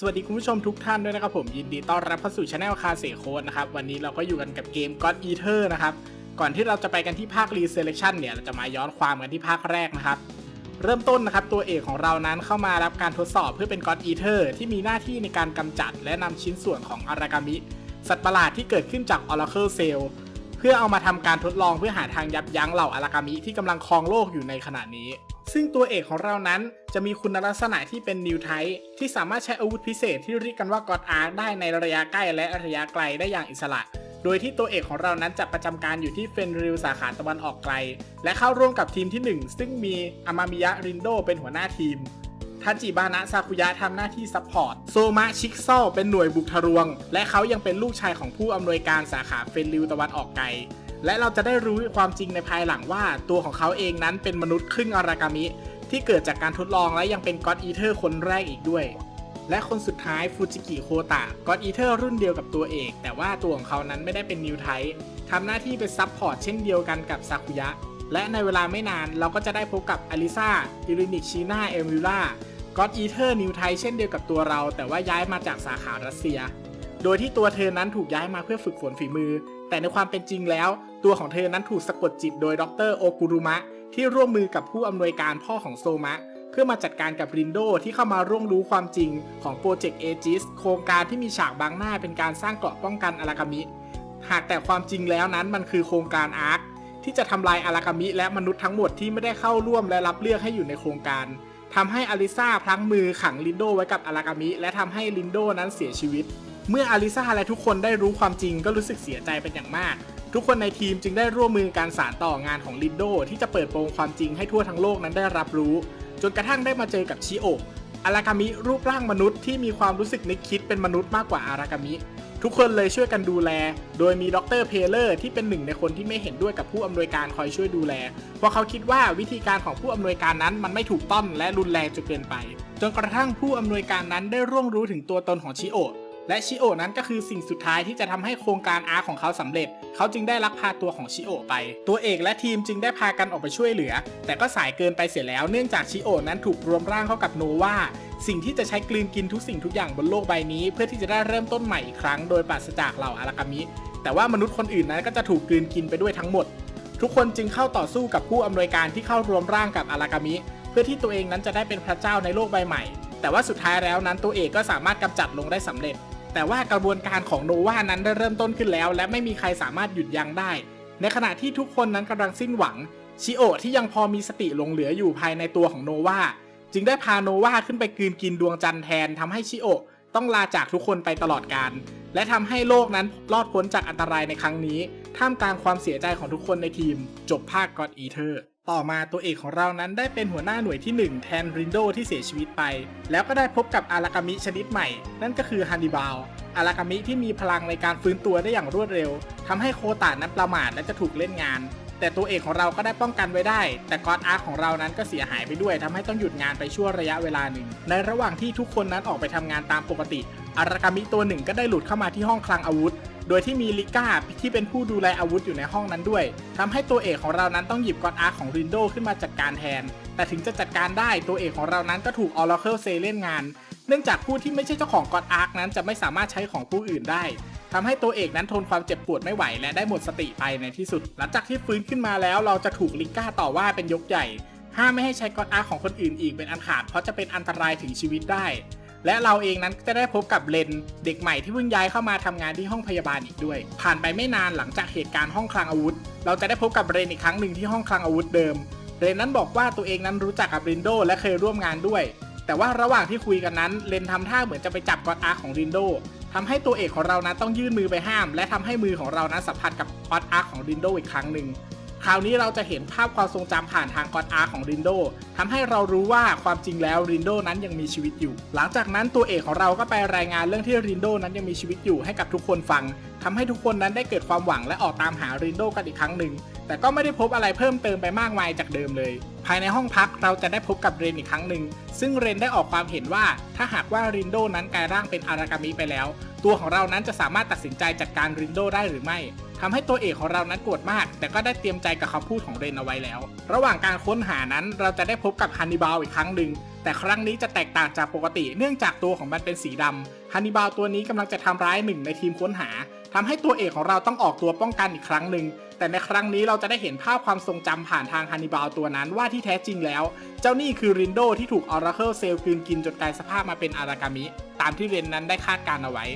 สวัสดีคุณผู้ชมทุกท่านด้วยนะครับผมยินดีต้อนรับเข้าสู่ช anel คาเซโคดนะครับวันนี้เราก็อยู่กันกับเกม God Eater นะครับก่อนที่เราจะไปกันที่ภาค Reselection เนี่ยเราจะมาย้อนความกันที่ภาคแรกนะครับเริ่มต้นนะครับตัวเอกของเรานั้นเข้ามารับการทดสอบเพื่อเป็น God Eater ที่มีหน้าที่ในการกำจัด และนำชิ้นส่วนของอารากามิ สัตว์ประหลาดที่เกิดขึ้นจาก Oracle Cell เพื่อเอามาทำการทดลองเพื่อหาทางยับยั้งเหล่าอารากามิที่กำลังครองโลกอยู่ในขณะนี้ ซึ่งตัวเอกของเรานั้นจะมีคุณลักษณะที่เป็นนิวไทที่สามารถใช้อาวุธพิเศษที่เรียกกันว่า God Arc ได้ในระยะใกล้และระยะไกลได้อย่างอิสระ โดยที่ตัวเอกของเรานั้นจะประจำการอยู่ที่เฟนริลสาขาตะวันออกไกล และเข้าร่วมกับทีมที่ 1 ซึ่งมีอามามิยะรินโดเป็นหัวหน้าทีมทันจิบานะซากุยะทำหน้าที่ซัพพอร์ต โซมะชิกเซลเป็นหน่วยบุกทะลวง และเขายังเป็นลูกชายของผู้อำนวยการสาขาเฟนริลตะวันออกไกล และเราจะได้รู้ความจริงในภายหลังว่าตัวของเขาเองนั้นเป็นมนุษย์ครึ่งอารากามิ ที่เกิดจากการทดลองและยังเป็นก็อดอีเทอร์คนแรกอีกด้วย และคนสุดท้ายฟูจิกิโคตะก็อดอีเทอร์รุ่นเดียวกับตัวเอกแต่ว่าตัวของเขานั้นไม่ได้เป็นนิวไททำหน้าที่เป็นซับพอร์ตเช่นเดียวกันกับซากุยะและในเวลาไม่นานเราก็จะได้พบกับอลิซาอิรินิกชีนาเอมิล่าก็อดอีเทอร์นิวไทเช่นเดียวกับตัวเรา แต่ว่าย้ายมาจากสาขารัสเซีย โดยที่ตัวเธอนั้นถูกย้ายมาเพื่อฝึกฝนฝีมือ แต่ในความเป็นจริงแล้ว ตัวของเธอนั้นถูกสะกดจิตโดยดรโอกุรุมะ ที่ร่วมมือกับผู้อำนวยการพ่อของโซมะ เพื่อมาจัดการกับรินโดที่เข้ามาร่วงรู้ความจริงของโปรเจกต์เอจิสโครงการที่มีฉากบังหน้าเป็นการสร้างเกราะป้องกันอารากามิ หากแต่ความจริงแล้วนั้นมันคือโครงการอาร์คที่จะทำลายอารากามิและมนุษย์ทั้งหมดที่ไม่ได้เข้าร่วมและรับเลือกให้อยู่ในโครงการทำให้อลิซาพลั้งมือขังลินโดไว้กับอารากามิ และทำให้ลินโดนั้นเสียชีวิต เมื่ออลิซาและทุกคนได้รู้ความจริงก็รู้สึกเสียใจเป็นอย่างมาก ทุกคนในทีมจึงได้ร่วมมือการสานต่องานของลินโดที่จะเปิดโปงความจริงให้ทั่วทั้งโลกนั้นได้รับรู้ จนกระทั่งได้มาเจอกับชิโอะอารากามิรูปร่างมนุษย์ที่มีความรู้สึกนึกคิดเป็นมนุษย์มากกว่าอารากามิ ทุกคนเลยช่วยกันดูแล โดยมีดรเพเลอร์ที่เป็นหนึ่งในคนที่ไม่เห็นด้วยกับผู้อำนวยการคอยช่วยดูแล เพราะเขาคิดว่าวิธีการของผู้อำนวยการนั้นมันไม่ถูกต้องและรุนแรงจนเกินไป จนกระทั่งผู้อำนวยการนั้นได้ร่วงรู้ถึงตัวตนของชิโอะ และชิโอนั้นก็คือสิ่งสุดท้ายที่จะทำให้โครงการอาร์ของเขาสำเร็จ เขาจึงได้ลักพาตัวของชิโอไป ตัวเอกและทีมจึงได้พากันออกไปช่วยเหลือ แต่ก็สายเกินไปเสียแล้วเนื่องจากชิโอนั้นถูกรวมร่างเข้ากับโนวาสิ่งที่จะใช้กลืนกินทุกสิ่งทุกอย่างบนโลกใบนี้ เพื่อที่จะได้เริ่มต้นใหม่อีกครั้งโดยปราศจากเหล่าอารากามิ แต่ว่ามนุษย์คนอื่นนั้นก็จะถูกกลืนกินไปด้วยทั้งหมด ทุกคนจึงเข้าต่อสู้กับผู้อำนวยการที่เข้ารวมร่างกับอารากามิ เพื่อที่ตัวเองนั้นจะได้เป็นพระเจ้าในโลกใบใหม่ แต่ว่าสุดท้ายแล้วนั้นตัวเอกก็สามารถกำจัดลงได้สำเร็จ แต่ว่ากระบวนการของโนวานั้นได้เริ่มต้นขึ้นแล้ว และไม่มีใครสามารถหยุดยั้งได้ ในขณะที่ทุกคนนั้นกำลังสิ้นหวัง ชิโอที่ยังพอมีสติหลงเหลืออยู่ภายในตัวของโนวาจึงได้พาโนวาขึ้นไปกืนกินดวงจันทร์แทนทำให้ชิโอต้องลาจากทุกคนไปตลอดกาลและทำให้โลกนั้นรอดพ้นจากอันตรายในครั้งนี้ ท่ามกลางความเสียใจของทุกคนในทีม จบภาค God Eater ต่อมาตัวเอกของเรานั้นได้เป็นหัวหน้าหน่วยที่ 1 แทนรินโดที่เสียชีวิตไป แล้วก็ได้พบกับอารากามิชนิดใหม่ นั่นก็คือฮันนิบาลอารากามิที่มีพลังในการฟื้นตัวได้อย่างรวดเร็วทำให้โคตานั้นประมาทและจะถูกเล่นงาน แต่ตัวเอกของเราก็ได้ป้องกันไว้ได้ แต่กอดอาร์ของเรานั้นก็เสียหายไปด้วยทำให้ต้องหยุดงานไปชั่วระยะเวลาหนึ่ง ในระหว่างที่ทุกคนนั้นออกไปทำงานตามปกติอารากามิตัวหนึ่งก็ได้หลุดเข้ามาที่ห้องคลังอาวุธ โดยที่มีลิก้าที่เป็นผู้ดูแลอาวุธอยู่ในห้องนั้นด้วยทำให้ตัวเอกของเรานั้นต้องหยิบกอดอาร์ของรินโดขึ้นมาจัดการแทน แต่ถึงจะจัดการได้ตัวเอกของเรานั้นก็ถูกออร์เคิลเซเล่นงาน เนื่องจากผู้ที่ไม่ใช่เจ้าของกอดอาร์นั้นจะไม่สามารถใช้ของผู้อื่นได้ทำให้ตัวเอกนั้นทนความเจ็บปวดไม่ไหวและได้หมดสติไปในที่สุด หลังจากที่ฟื้นขึ้นมาแล้วเราจะถูกลิก้าต่อว่าเป็นยกใหญ่ ห้ามไม่ให้ใช้กอดอาร์ของคนอื่นอีกเป็นอันขาดเพราะจะเป็นอันตรายถึงชีวิตได้ และเราเองนั้นจะได้พบกับเลนเด็กใหม่ที่เพิ่งย้ายเข้ามาทำงานที่ห้องพยาบาลอีกด้วย ผ่านไปไม่นานหลังจากเหตุการณ์ห้องคลังอาวุธ เราจะได้พบกับเรนอีกครั้งหนึ่งที่ห้องคลังอาวุธเดิม เรนนั้นบอกว่าตัวเองนั้นรู้จักกับรินโดและเคยร่วมงานด้วย แต่ว่าระหว่างที่คุยกันนั้นเลนทำท่าเหมือนจะไปจับกอดอาร์ของรินโดทำให้ตัวเอกของเรานั้นต้องยื่นมือไปห้าม และทำให้มือของเรานั้นสัมผัสกับกอดอาร์ของรินโดอีกครั้งหนึ่ง คราวนี้เราจะเห็นภาพความทรงจำผ่านทางกอดอาร์ของรินโดทำให้เรารู้ว่าความจริงแล้วรินโดนั้นยังมีชีวิตอยู่ หลังจากนั้นตัวเอกของเราก็ไปรายงานเรื่องที่รินโดนั้นยังมีชีวิตอยู่ให้กับทุกคนฟังทำให้ทุกคนนั้นได้เกิดความหวังและออกตามหารินโดกันอีกครั้งหนึ่งแต่ก็ไม่ได้พบอะไรเพิ่มเติมไปมากมายจากเดิมเลย ภายในห้องพักเราจะได้พบกับเรนอีกครั้งหนึ่งซึ่งเรนได้ออกความเห็นว่า ถ้าหากว่ารินโดนั้นกลายร่างเป็นอารากามิไปแล้ว ตัวของเรานั้นจะสามารถตัดสินใจจัดการรินโดได้หรือไม่ทำให้ตัวเอกของเรานั้นโกรธมาก แต่ก็ได้เตรียมใจกับคำพูดของเรนเอาไว้แล้ว ระหว่างการค้นหานั้นเราจะได้พบกับฮันนิบาลอีกครั้งหนึ่งแต่แต่ครั้งนี้จะแตกต่างจากปกติ เนื่องจากตัวของมันเป็นสีดำฮันนิบาลตัวนี้กำลังจะทำร้ายหนึ่งในทีมค้นหา ทำให้ตัวเอกของเราต้องออกตัวป้องกันอีกครั้งหนึ่ง แต่ในครั้งนี้เราจะได้เห็นภาพความทรงจำผ่านทางฮันนิบาลตัวนั้นว่าที่แท้จริงแล้ว เจ้านี่คือรินโดที่ถูกออราเคิลเซลกลืนกินจนกลายสภาพมาเป็นอารากามิ ตามที่เรนนั้นได้คาดการเอาไว้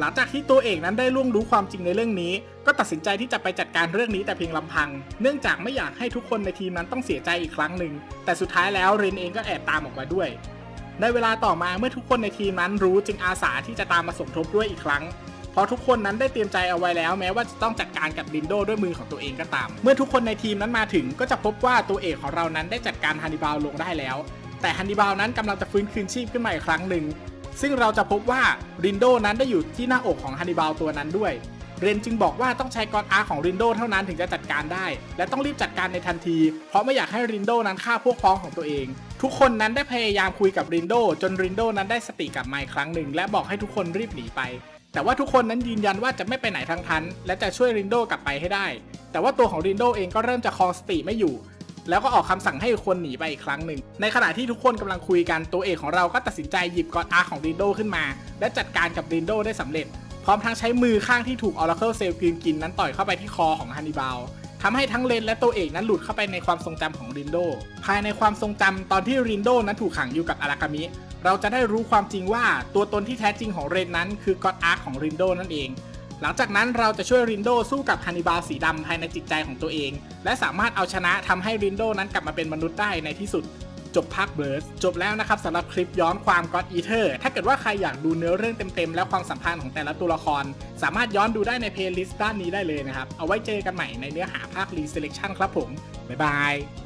หลังจากที่ตัวเอกนั้นได้ล่วงรู้ความจริงในเรื่องนี้ ก็ตัดสินใจที่จะไปจัดการเรื่องนี้แต่เพียงลำพัง เนื่องจากไม่อยากให้ทุกคนในทีมนั้นต้องเสียใจอีกครั้งหนึ่ง แต่สุดท้ายแล้วเรนเองก็แอบตามออกมาด้วยในเวลาต่อมาเมื่อทุกคนในทีมนั้นรู้จึงอาสาที่จะตามมาสมทบด้วยอีกครั้ง เพราะทุกคนนั้นได้เตรียมใจเอาไว้แล้วแม้ว่าจะต้องจัดการกับลินโดด้วยมือของตัวเองก็ตาม เมื่อทุกคนในทีมนั้นมาถึงก็จะพบว่าตัวเอกของเรานั้นได้จัดการฮันนิบาลลงได้แล้ว แต่ฮันนิบาลนั้นกำลังจะฟื้นคืนชีพขึ้นมาอีกครั้งหนึ่งซึ่งเราจะพบว่ารินโดนั้นได้อยู่ที่หน้าอกของฮันนิบาลตัวนั้นด้วย เรนจึงบอกว่าต้องใช้กอนอาของรินโดเท่านั้นถึงจะจัดการได้ และต้องรีบจัดการในทันที เพราะไม่อยากให้รินโดนั้นฆ่าพวกพ้องของตัวเอง ทุกคนนั้นได้พยายามคุยกับรินโดจนรินโดนั้นได้สติกลับมาอีกครั้งหนึ่งและบอกให้ทุกคนรีบหนีไป แต่ว่าทุกคนนั้นยืนยันว่าจะไม่ไปไหนทั้งทันและจะช่วยรินโดกลับไปให้ได้ แต่ว่าตัวของรินโดเองก็เริ่มจะคลองสติไม่อยู่ แล้วก็ออกคำสั่งให้คนหนีไปอีกครั้งหนึ่ง ในขณะที่ทุกคนกำลังคุยกันตัวเอกของเราก็ตัดสินใจหยิบกอดอาร์ของรินโดขึ้นมา และจัดการกับรินโดได้สำเร็จ พร้อมทั้งใช้มือข้างที่ถูกออร์เคิลเซลกลืนกินนั้นต่อยเข้าไปที่คอของฮันนิบาลทำให้ทั้งเลนและตัวเอกนั้นหลุดเข้าไปในความทรงจำของรินโด ภายในความทรงจำตอนที่รินโดนั้นถูกขังอยู่กับอารากามิ เราจะได้รู้ความจริงว่าตัวตนที่แท้จริงของเรนนั้นคือก็อดอาร์คของรินโดนั่นเอง หลังจากนั้นเราจะช่วยรินโดสู้กับฮันนิบาลสีดำภายในจิตใจของตัวเอง และสามารถเอาชนะทำให้รินโดนั้นกลับมาเป็นมนุษย์ได้ในที่สุดจบภาคเบิร์สจบแล้วนะครับสำหรับคลิปย้อนความ God Eater ถ้าเกิดว่าใครอยากดูเนื้อเรื่องเต็มๆ และความสัมพันธ์ของแต่ละตัวละคร สามารถย้อนดูได้ในเพลย์ลิสต์ด้านนี้ได้เลยนะครับ เอาไว้เจอกันใหม่ในเนื้อหาภาค Reselection ครับผม บ๊ายบาย